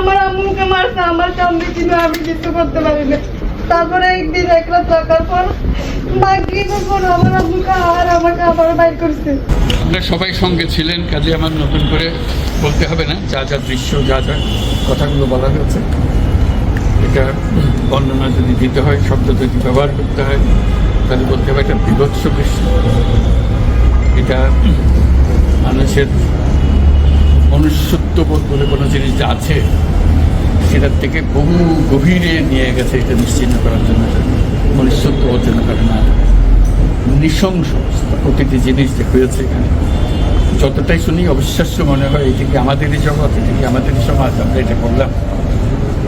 আমার আমার আমি পারি না। তারপরে রাত পর আমার আর আমাকে করছে। সবাই সঙ্গে ছিলেন, কাজে আমার নতুন করে বলতে হবে না, যা যা দৃশ্য, যা যা কথাগুলো বলা হয়েছে। এটা বর্ণনা যদি দিতে হয়, শব্দ যদি ব্যবহার করতে হয়, তাহলে বলতে হবে এটা বিভৎস দৃশ্য এটা মানুষের মনুষ্যত্ববোধ বলে কোনো জিনিস যা আছে, সেটার থেকে বহু গভীরে নিয়ে গেছে এটা নিশ্চিন্ন করার জন্য। মনুষ্যত্ব অর্জন করে না। নৃশংস প্রতিটি জিনিস যে হয়েছে এখানে। যতটাই শুনি, অবিশ্বাস্য মনে হয় এটি কি আমাদেরই জগৎ এটি কি আমাদেরই সমাজ, আমরা এটা করলাম।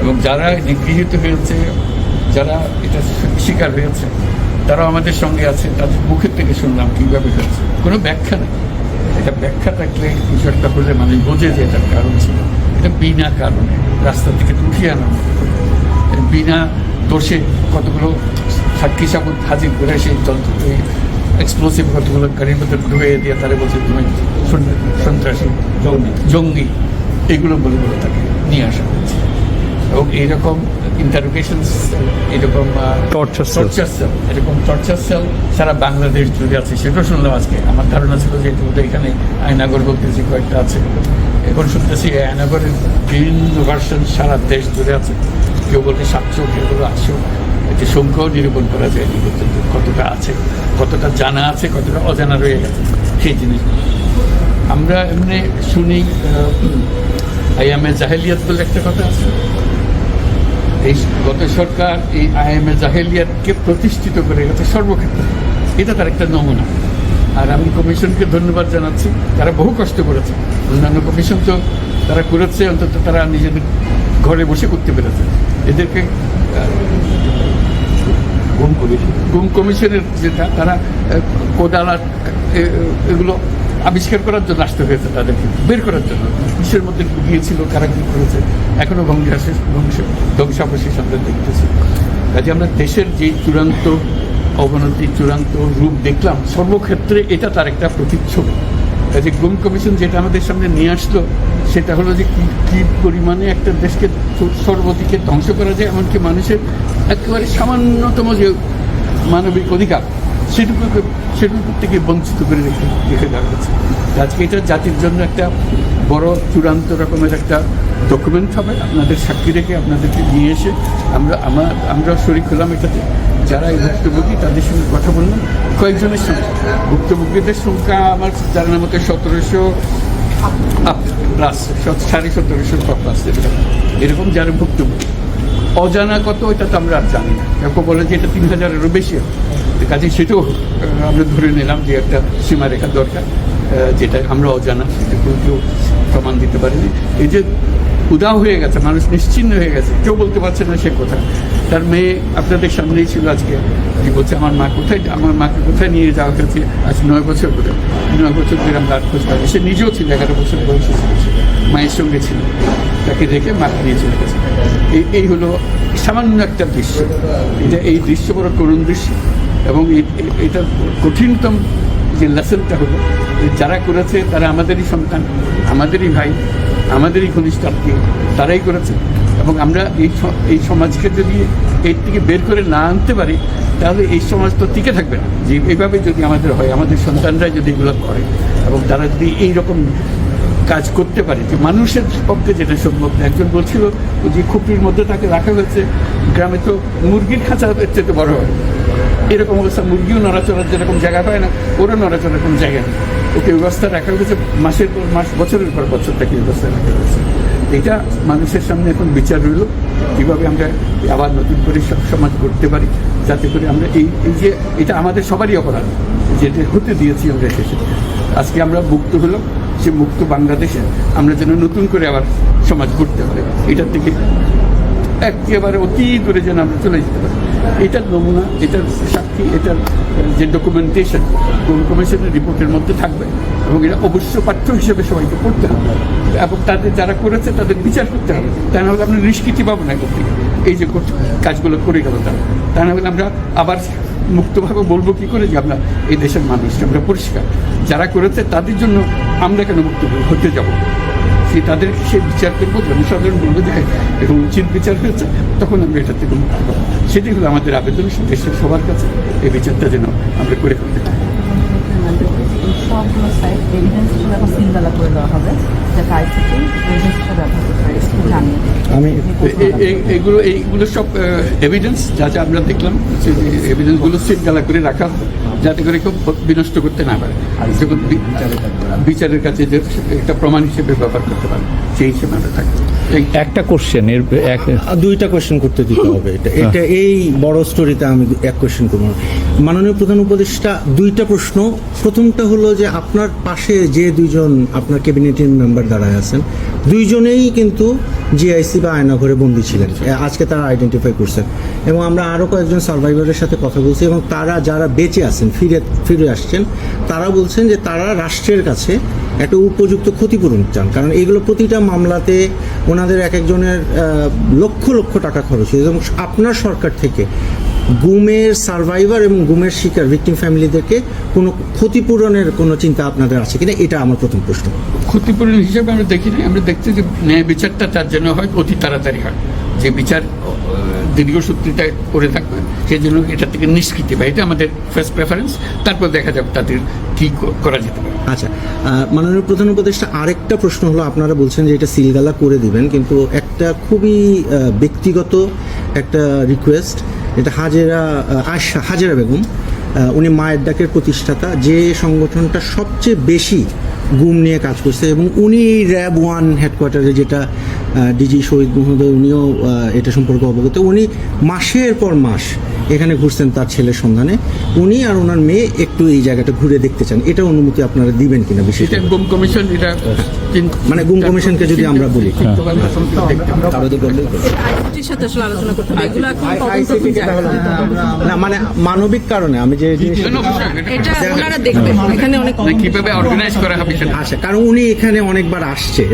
এবং যারা নিগৃহীত হয়েছে, যারা এটা শিকার হয়েছে, তারাও আমাদের সঙ্গে আছে, তাদের মুখের থেকে শুনলাম কীভাবে হয়েছে। কোনো ব্যাখ্যা নেই। এটা ব্যাখ্যা থাকলে কিছু একটা হলে মানুষ বোঝে যে এটার কারণ ছিল। এটা বিনা কারণে রাস্তা থেকে উঠিয়ে আনা। বিনা দোষে কতগুলো সাক্ষী সাবুত হাজির করে সেই যন্ত্র এক্সপ্লোসিভ কতগুলো গাড়ির মধ্যে ঢুয়ে দিয়ে তারা বলছে, তুমি সন্ত্রাসী, জঙ্গি। জঙ্গি, এগুলো বলে বলে তাকে নিয়ে আসা হয়েছে। এবং এইরকম ইন্টারোগেশন এরকম cell. টর্চার সেল এরকম টর্চার সেল সারা বাংলাদেশ জুড়ে আছে। সেটাও শুনলাম আজকে। আমার ধারণা ছিল যে বোধহয় এখানে আয়নাগর বলতেছি কয়েকটা আছে। এখন শুনতেছি আয়নাগরের বিভিন্ন ভার্সন সারা দেশ জুড়ে আছে। কেউ বলতে সাতশো কেউ বলে আটশো। এটি সংখ্যাও নিরূপণ করা যায়নি পর্যন্ত কতটা আছে কতটা জানা আছে কতটা অজানা রয়ে গেছে। সেই জিনিস। আমরা এমনি শুনি আইএমএ জাহেলিয়াত বলে একটা কথা আছে। এই গত সরকার এই আইএমএ জাহেলিয়াতকে প্রতিষ্ঠিত করে গেছে সর্বক্ষেত্রে। এটা তার একটা নমুনা। আর আমি কমিশনকে ধন্যবাদ জানাচ্ছি। তারা বহু কষ্ট করেছে। অন্যান্য কমিশন তো তারা করেছে অন্তত তারা নিজেদের ঘরে বসে করতে পেরেছে। এদেরকে গুম কমিশন? গুম কমিশনের যেটা তারা কোদাল এগুলো আবিষ্কার করার জন্য আসতে হয়েছে তাদেরকে বের করার জন্য। কিসের মধ্যে গিয়েছিল, কারা কি করেছে, এখনও ধ্বংসাশেষ ধ্বংস, ধ্বংসাবশেষ আমরা দেখতেছি। কাজে আমরা দেশের যে চূড়ান্ত অবনতি চূড়ান্ত রূপ দেখলাম, সর্বক্ষেত্রে এটা তার একটা প্রতিচ্ছবি। কাজে গুম কমিশন যেটা আমাদের সামনে নিয়ে আসলো, সেটা হলো যে কি, কী পরিমাণে একটা দেশকে সর্বদিকে ধ্বংস করা যায়, এমনকি মানুষের একেবারে সামান্যতম যে মানবিক অধিকার, সেটুকুকে সেটুকু থেকে বঞ্চিত করে রেখে রেখে দেওয়া হয়েছে। আজকে এটা জাতির জন্য একটা বড় চূড়ান্ত রকমের একটা ডকুমেন্ট হবে। আপনাদের সাক্ষী রেখে আপনাদেরকে নিয়ে এসে আমরা, আমার, আমরা শরিক হলাম এটাতে। যারা এই ভুক্তভোগী, তাদের সঙ্গে কথা বললাম। কয়েকজনের সঙ্গে। ভুক্তভোগীদের সংখ্যা আমার জানার মতো সতেরোশো প্লাস সাড়ে সতেরোশো প্লাস এরকম। যারা ভুক্তভোগী। অজানা কত, এটা তো আমরা আর জানি না। কেউ বলে যে এটা তিন হাজারেরও বেশি হবে। কাজে সেটাও আমরা ধরে নিলাম যে একটা সীমারেখা দরকার যেটা আমরা অজানা, সেটা কেউ প্রমাণ দিতে পারিনি। এই যে উদাও হয়ে গেছে, মানুষ নিশ্চিন্ন হয়ে গেছে, কেউ বলতে পারছে না সে কথা। তার মেয়ে আপনাদের সামনেই ছিল আজকে। যে বলছে, আমার মা কোথায়, আমার মাকে কোথায় নিয়ে যাওয়া হয়েছে? আজ নয় বছর ধরে, নয় বছর ধরে আমরা আর খোঁজ সে নিজেও ছিল, এগারো বছর বয়সে ছিল মায়ের সঙ্গে ছিল। তাকে রেখে মাকে নিয়ে চলে গেছে। এই এই হলো সামান্য একটা দৃশ্য। এটা এই দৃশ্য বড় করুণ দৃশ্য। এবং এটা কঠিনতম যে লেসনটা হলো যারা করেছে তারা আমাদেরই সন্তান, আমাদেরই ভাই, আমাদেরই ঘনিষ্ঠ আত্মীয় তারাই করেছে। এবং আমরা এই এই সমাজকে যদি এর থেকে বের করে না আনতে পারি, তাহলে এই সমাজ তো টিকে থাকবে না। যে এভাবে যদি আমাদের হয়, আমাদের সন্তানরা যদি এগুলো করে এবং তারা যদি এইরকম কাজ করতে পারে, যে মানুষের পক্ষে যেটা সম্ভব। একজন বলছিল যে খুপড়ির মধ্যে তাকে রাখা হয়েছে, গ্রামে তো মুরগির খাঁচা এর চেয়ে বড় হয়। এরকম অবস্থা, মুরগিও নড়াচড়ার যেরকম জায়গা পায় না, ওরা নড়াচড়ার কোনো জায়গা নেই। ওকে ব্যবস্থা রাখা হয়েছে, মাসের পর মাস, বছরের পর বছর তাকে ব্যবস্থা রাখা হয়েছে। এটা মানুষের সামনে এখন বিচার রইল, কীভাবে আমরা আবার নতুন করে সব সমাজ করতে পারি, যাতে করে আমরা এই এই যে, এটা আমাদের সবারই অপরাধ, যেটা হতে দিয়েছি আমরা শেষে আজকে আমরা মুক্ত হলো সে মুক্ত বাংলাদেশে আমরা যেন নতুন করে আবার সমাজ করতে পারি। এটার থেকে একেবারে অতি দূরে যেন আমরা চলে যেতে পারি। এটার নমুনা, এটার সাক্ষী, এটার যে ডকুমেন্টেশন কমিশনের রিপোর্টের মধ্যে থাকবে এবং এটা অবশ্য পাঠ্য হিসেবে সবাইকে পড়তে হবে। এবং তাদের যারা করেছে, তাদের বিচার করতে হবে। তা না হলে আমরা নিষ্কৃতি পাবো না করতে এই যে কাজগুলো করে গেল তারা। তা না হলে আমরা আবার মুক্তভাবে বলব কি করে যে আমরা এই দেশের মানুষ, আমরা পরিষ্কার। যারা করেছে, তাদের জন্য আমরা কেন মুক্ত হতে যাব? সে তাদেরকে সে বিচার করব জনসাধারণ বলবে যে এরকম উচিত বিচার হয়েছে তখন আমরা এটা থেকে মুক্তি পাবো সেটাই হলো আমাদের আবেদন দেশের সবার কাছে এই বিচারটা যেন আমরা করে ফেলতে পারি। এই সবগুলো সাইট এভিডেন্স হিসেবে এখন সিলগালা করে দেওয়া হবে যাতে আইসিটি এভিডেন্স হিসেবে ব্যবহার করতে পারে জানিয়ে আমি এইগুলো এইগুলো সব এভিডেন্স যা যা আমরা দেখলাম সেই এভিডেন্সগুলো সিটগালা করে রাখা হবে। যাতে করে কেউ বিনষ্ট করতে না পারে। যখন বিচারের কাছে যে একটা প্রমাণ হিসেবে ব্যবহার করতে পারে সেই হিসেবে আমরা থাকব। একটা কোশ্চেন এর দুইটা কোশ্চেন করতে দিতে হবে এটা। এটা এই বড় স্টোরিতে আমি এক কোশ্চেন করব। মাননীয় প্রধান উপদেষ্টা দুইটা প্রশ্ন। প্রথমটা হলো যে আপনার পাশে যে দুইজন আপনার ক্যাবিনেটের মেম্বার দাঁড়ায় আছেন দুইজনেই কিন্তু জিআইসি বা আয়নাঘরে বন্দী ছিলেন। আজকে তারা আইডেন্টিফাই করছেন এবং আমরা আরও কয়েকজন সার্ভাইভারের সাথে কথা বলছি এবং তারা যারা বেঁচে আছেন, ফিরে ফিরে আসছেন, তারা বলছেন যে তারা রাষ্ট্রের কাছে একটা উপযুক্ত ক্ষতিপূরণ চান। কারণ এগুলো প্রতিটা মামলাতে ওনাদের এক একজনের লক্ষ লক্ষ টাকা খরচ হয়েছে। এবং আপনার সরকার থেকে গুমের সার্ভাইভার এবং গুমের শিকার ভিকটিম ফ্যামিলিদেরকে কোনো ক্ষতিপূরণের কোনো চিন্তা আপনাদের আছে কিনা? এটা আমার প্রথম প্রশ্ন। ক্ষতিপূরণ হিসেবে আমরা দেখি না আমরা দেখছি যে ন্যায় বিচারটা তার জন্য হয় অতি তাড়াতাড়ি হয়। যে বিচার আহ, দীর্ঘসূত্রিতা করে থাকবে সেই জন্য এটা থেকে নিষ্কৃতি বা এটা আমাদের ফার্স্ট প্রেফারেন্স তারপর দেখা যাবে তাদের কি করা যেতে পারে। আচ্ছা মাননীয় প্রধান উপদেষ্টা আরেকটা প্রশ্ন হলো আপনারা বলছেন যে এটা সিলগালা করে দিবেন কিন্তু একটা খুবই ব্যক্তিগত একটা রিকোয়েস্ট এটা হাজেরা আশা, হাজেরা বেগম উনি মায়ের ডাকের প্রতিষ্ঠাতা, যে সংগঠনটা সবচেয়ে বেশি গুম নিয়ে কাজ করছে এবং উনি র্যাব ওয়ান হেডকোয়ার্টারে যেটা ডিজি শহীদ মহোদয় উনিও এটা সম্পর্কে অবগত। উনি মাসের পর মাস এখানে ঘুরছেন তার ছেলের সন্ধানে। উনি আর ওনার মেয়ে একটু এই জায়গাটা ঘুরে দেখতে চান। এটা অনুমতি আপনারা দিবেন কিনা বিশেষ গুম কমিশন এটা মানে গুম কমিশনকে যদি আমরা বলি। এগুলো এখন তদন্ত না মানে মানবিক কারণে আমি যে জিনিসটা না, অবশ্যই, এটা- এটা ওনারা দেখবে। এখানে অনেক কীভাবে অর্গানাইজ করা হবে আচ্ছা কারণ উনি এখানে অনেকবার আসছে।